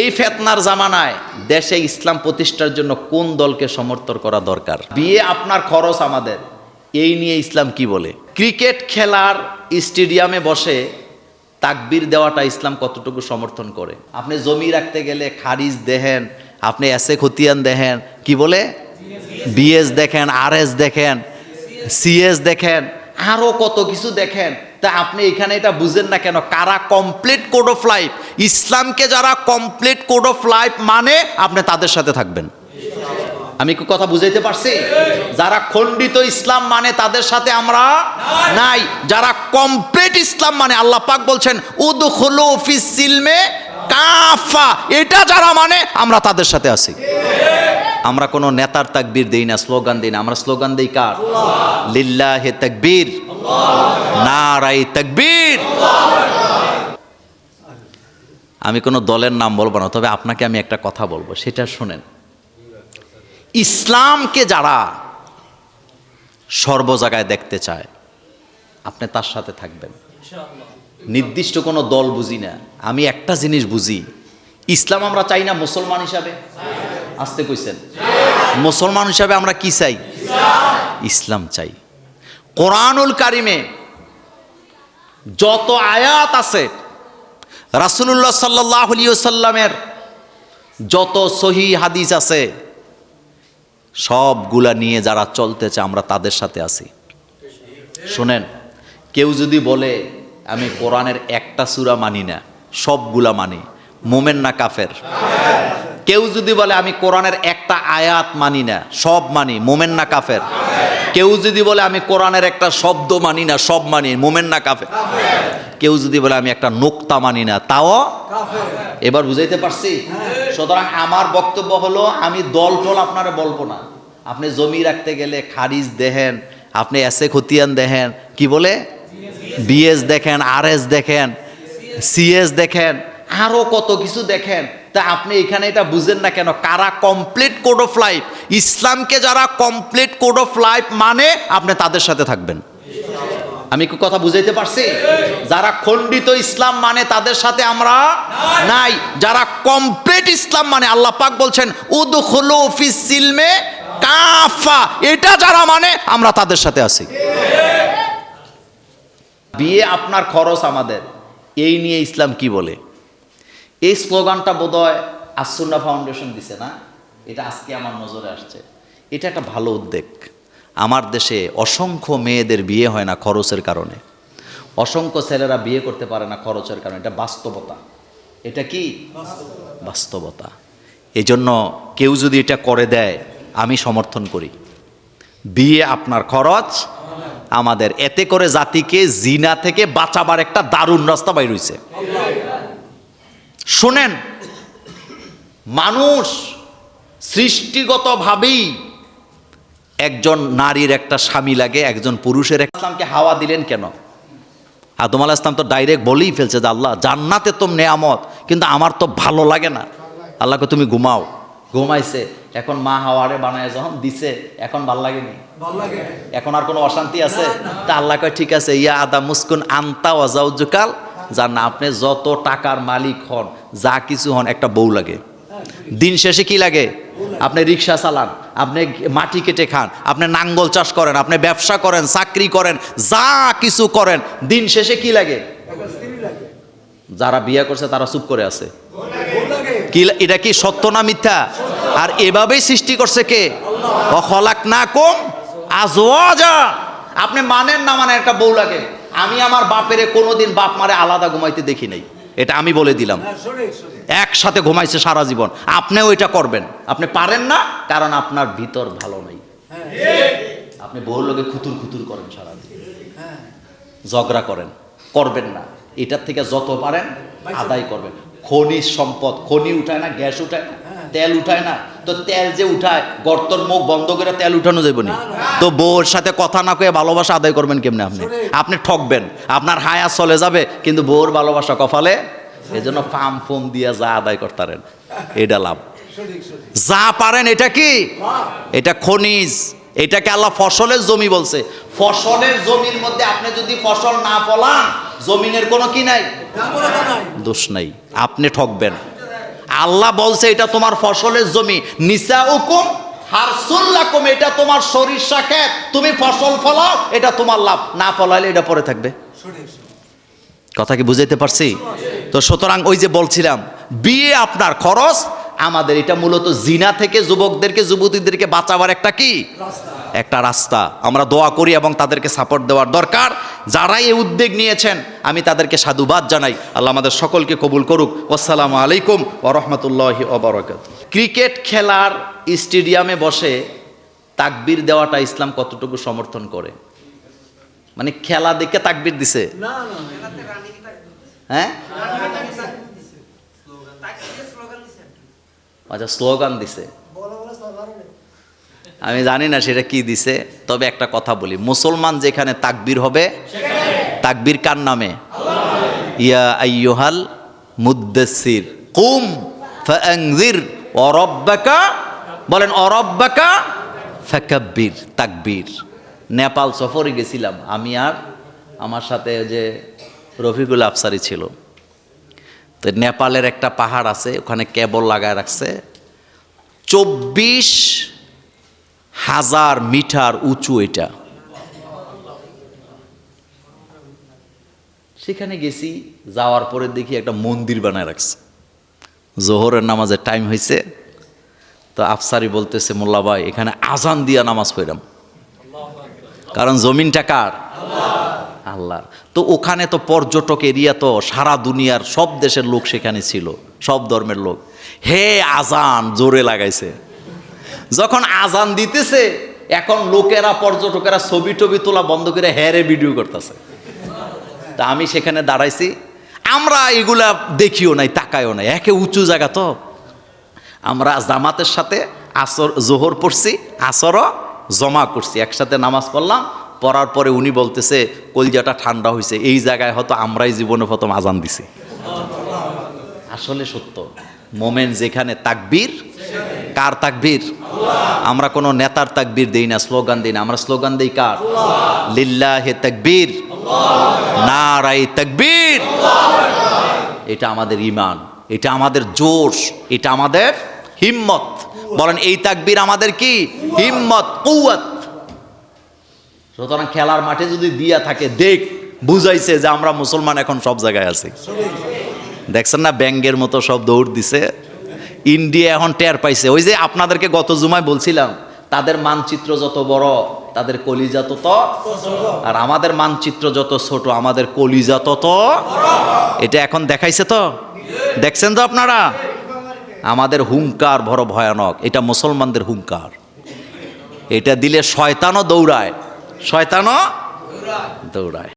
এই ফেতনার জামানায় দেশে ইসলাম প্রতিষ্ঠার জন্য কোন দলকে সমর্থন করা দরকার? বিয়ে আপনার খরচ আমাদের। এই নিয়ে ইসলাম কি বলে? ক্রিকেট খেলার স্টেডিয়ামে বসে তাকবির দেওয়াটা ইসলাম কতটুকু সমর্থন করে? আপনি জমি রাখতে গেলে খারিজ দেহেন আপনি এসে খতিয়ান দেখেন, কি বলে? বিএস দেখেন আর দেখেন, সিএস দেখেন, আরও কত কিছু দেখেন। তা আপনি এখানে এটা বুঝেন না কেন? কারা কমপ্লিট কোড অফ লাইফ ইসলামকে যারা কমপ্লিট কোড অফ লাইফ মানে আপনি তাদের সাথে থাকবেন। আমি কি কথা বুঝাইতে পারছি? যারা খণ্ডিত ইসলাম মানে তাদের সাথে আমরা নাই। যারা কমপ্লিট ইসলাম মানে আল্লাহ পাক বলছেন, উদখুলু ফিস সিলমে কাফা। এটা যারা মানে আমরা তাদের সাথে আছি। আমরা কোনো নেতার তাকবীর দেই না, স্লোগান দিই না। আমরা স্লোগান দেই কার? লিল্লাহে তাকবীর। নারাই তাকবীর। আমি কোনো দলের নাম বলব না, তবে আপনাকে আমি একটা কথা বলব, সেটা শোনেন। ইসলামকে যারা সর্ব জায়গায় দেখতে চায়, আপনি তার সাথে থাকবেন। নির্দিষ্ট কোনো দল বুঝি না, আমি একটা জিনিস বুঝি, ইসলাম আমরা চাই না মুসলমান হিসাবে? আসতে কইছেন। মুসলমান হিসাবে আমরা কি চাই? ইসলাম চাই। কোরআনুল কারিমে যত আয়াত আছে, রাসুলুল্লাহ সাল্লাহ সাল্লামের যত সহি হাদিস আছে, সবগুলা নিয়ে যারা চলতেছে আমরা তাদের সাথে আছি। শোনেন, কেউ যদি বলে, আমি কোরআনের একটা সুরা মানি না, সবগুলা মানি। মোমেন না কাফের? কেউ যদি বলে, আমি কোরআনের একটা আয়াত মানি না, সব মানি, মোমেন না কাফের? কেউ যদি বলে, আমি কোরআনের একটা শব্দ মানি না, সব মানি। মোমেন না, কাফের। কেউ যদি বলে, আমি একটা নোক্তা মানি না, তাও এবার বুঝাইতে পারছি? সুতরাং আমার বক্তব্য হলো, আমি দল টল আপনারা বলব না। আপনি জমি রাখতে গেলে খারিজ দেখেন, আপনি এসে খতিয়ান দেখেন, কি বলে? বিএস দেখেন আর দেখেন, সিএস দেখেন, আরও কত কিছু দেখেন। তা আপনি এখানে এটা বুঝেন না কেন? কারা কমপ্লিট কোড অফ লাইফ ইসলামকে যারা কমপ্লিট কোড অফ লাইফ মানে আপনি তাদের সাথে থাকবেন। আমি কি কথা বুঝাইতে পারছি? যারা খণ্ডিত ইসলাম মানে তাদের সাথে আমরা নাই। যারা কমপ্লিট ইসলাম মানে আল্লাহ পাক বলছেন, উদখুলু ফিস সিলমে কাফা। এটা যারা মানে আমরা তাদের সাথে আছি। বিয়ে আপনার খরচ আমাদের। এই নিয়ে ইসলাম কি বলে? এই স্লোগানটা বোধহয় আসুন্না ফাউন্ডেশন দিছে না? এটা আজকে আমার নজরে আসছে। এটা একটা ভালো উদ্যোগ। আমার দেশে অসংখ্য মেয়েদের বিয়ে হয় না খরচের কারণে। অসংখ্য ছেলেরা বিয়ে করতে পারে না খরচের কারণে। এটা বাস্তবতা। এটা কি? বাস্তবতা। এই জন্য কেউ যদি এটা করে দেয় আমি সমর্থন করি। বিয়ে আপনার খরচ। আমাদের এতে করে জাতিকে জিনা থেকে বাঁচাবার একটা দারুণ রাস্তা বাইর হইছে। শোনেন মানুষ সৃষ্টিগতভাবেই একজন নারীর একটা স্বামী লাগে একজন পুরুষের ইসলামকে হাওয়া দিলেন কেন? আদম আলাহ ইসলাম তো ডাইরেক্ট বলেই ফেলছে যে আল্লাহ জান্নাতে তো নেয়ামত কিন্তু আমার তো ভালো লাগে না। আল্লাহকে তুমি ঘুমাও। ঘুমাইছে এখন মা হাওয়ারে বানায় যখন দিছে এখন ভালো লাগেনি? এখন আর কোনো অশান্তি আছে? তা আল্লাহ কয় ঠিক আছে ইয়া আদা মুসকুন আন্তা ওয়াজাউজুকাল যা না আপনি যত টাকার মালিক হন, যা কিছু হন, একটা বউ লাগে। দিন শেষে কি লাগে? আপনি রিক্সা চালান, আপনি মাটি কেটে খান, আপনি নাঙ্গল চাষ করেন, আপনি ব্যবসা করেন, চাকরি করেন, যা কিছু করেন, দিন শেষে কি লাগে? যারা বিয়ে করছে, তারা চুপ করে আছে। কি এটা কি সত্য না মিথ্যা? আর এভাবেই সৃষ্টি করছে কে? অখলাক না কম আজওয়াজা। আপনি মানেন না মানে একটা বউ লাগে। আমি আমার বাপেরে কোনোদিন বাপ মারে আলাদা ঘুমাইতে দেখি নাই। এটা আমি বলে দিলাম। একসাথে ঘুমাইছে সারা জীবন। আপনিও এটা করবেন। আপনি পারেন না কারণ আপনার ভিতর ভালো নেই। আপনি বহু লোকে খুতুর খুতুর করেন সারা দিন ঝগড়া করেন। করবেন না। এটার থেকে যত পারেন আদায় করবেন। খনিজ সম্পদ খনি উঠায় না গ্যাস উঠায় না তেল উঠায় না তো তেল যে উঠায় গর্তর মুখ বন্ধ করে তেল উঠানো যাবে না? তো বউর সাথে কথা না কয়ে ভালোবাসা আদায় করবেন কেমনে আপনি? আপনি ঠকবেন আপনার হায়া চলে যাবে কিন্তু বউর ভালোবাসা কপালে এই জন্য ফার্ম ফোম দিয়ে যা আদায় করতারেন এটা লাভ। যা পারেন এটা কি? এটা খনিজ এটাকে আল্লাহ ফসলের জমি বলছে। ফসলের জমির মধ্যে আপনি যদি ফসল না ফলান, জমিনের কোনো কি নাই? দোষ নাই। আপনি ঠকবেন। আল্লাহ বলছে, এটা তোমার ফসলের জমি। নিসা হুকুম হারসুল্লাকুম, এটা তোমার সরিষা ক্ষেত। তুমি ফসল ফলাও, এটা তোমার লাভ। না ফলাইলে এটা পরে থাকবে। কথা কি বুঝাইতে পারছি? তো সুতরাং ওই যে বলছিলাম, বিয়ে আপনার খরচ। আমাদের এটা মূলত জিনা থেকে যুবকদেরকে, যুবতীদেরকে বাঁচাবার একটা কি? একটা রাস্তা। আমরা দোয়া করি এবং তাদেরকে সাপোর্ট দেওয়ার দরকার। যারাই এই উদ্যোগ নিয়েছেন আমি তাদেরকে সাধুবাদ জানাই। আল্লাহ আমাদের সকলকে কবুল করুক। আসসালামু আলাইকুম ও রহমতুল্লাহ ক্রিকেট খেলার স্টেডিয়ামে বসে তাকবির দেওয়াটা ইসলাম কতটুকু সমর্থন করে? মানে খেলা দেখে তাকবির দিছে? হ্যাঁ? আচ্ছা স্লোগান দিছে। আমি জানি না সেটা কি দিছে, তবে একটা কথা বলি। মুসলমান যেখানে তাকবীর হবে, তাকবীর কার নামে? ইয়া আইয়ুহাল মুদ্দাসির কুম ফাআনজির। অরব্বাকা বলেন অরব্বাকা ফাকাব্বির, তাকবীর। নেপাল সফরে গেছিলাম। আমি আর আমার সাথে যে রফিকুল আফসারি ছিল। তো নেপালের একটা পাহাড় আছে, ওখানে কেবল লাগায় রাখছে। চব্বিশ হাজার মিটার উঁচু এটা। সেখানে গেছি, যাওয়ার পরে দেখি একটা মন্দির বানায় রাখছে। জোহরের নামাজের টাইম হয়েছে তো আফসারি বলতেছে, মোল্লা ভাই, এখানে আজান দিয়া নামাজ পড়লাম কারণ জমিনটা কার? আল্লাহর। তো ওখানে তো পর্যটক এরিয়া তো, সারা দুনিয়ার সব দেশের লোক সেখানে ছিল, সব ধর্মের লোক। হে আজান, জোরে লাগাইছে। যখন আজান দিতেছে, এখন লোকেরা, পর্যটকেরা ছবি টবি তোলা বন্ধ করে হ্যারে ভিডিও করতেছে। তা আমি সেখানে দাঁড়াইছি। আমরা এগুলা দেখিও নাই তাকাইও নাই, একে উঁচু জায়গা তো। আমরা জামাতের সাথে আসর, জোহর পড়ছি, আসরও জমা করছি, একসাথে নামাজ পড়লাম। পড়ার পরে উনি বলতেছে, কলজাটা ঠান্ডা হয়েছে এই জায়গায় হয়তো আমরাই জীবনে প্রথম আজান দিছি। আসলে সত্য, মোমেন যেখানে তাকবীর কার তাকবীর? আমরা কোনো নেতার তাকবীর দেই না, স্লোগান দিই না। আমরা স্লোগান দিই কার? লিল্লাহে তাকবীর। নারাই তাকবীর। এটা আমাদের ইমান এটা আমাদের জোশ, এটা আমাদের হিম্মত। বলেন, এই তাকবীর আমাদের কি? হিম্মত কৌয়াত সুতরাং খেলার মাঠে যদি দিয়া থাকে, দেখ, বুঝাইছে যে আমরা মুসলমান এখন সব জায়গায় আছি। দেখছেন না, ব্যাঙ্গের মতো সব দৌড় দিছে। ইন্ডিয়া এখন টের পাইছে। ওই যে আপনাদেরকে গত জুমায় বলছিলাম, তাদের মানচিত্র যত বড়, তাদের কলিজা তত আর আমাদের মানচিত্র যত ছোট, আমাদের কলিজা তত এটা এখন দেখাইছে তো? দেখছেন তো আপনারা? আমাদের হুঙ্কার বড় ভয়ানক, এটা মুসলমানদের হুঙ্কার। এটা দিলে শয়তানও দৌড়ায়। শয়তানও দৌড়ায়।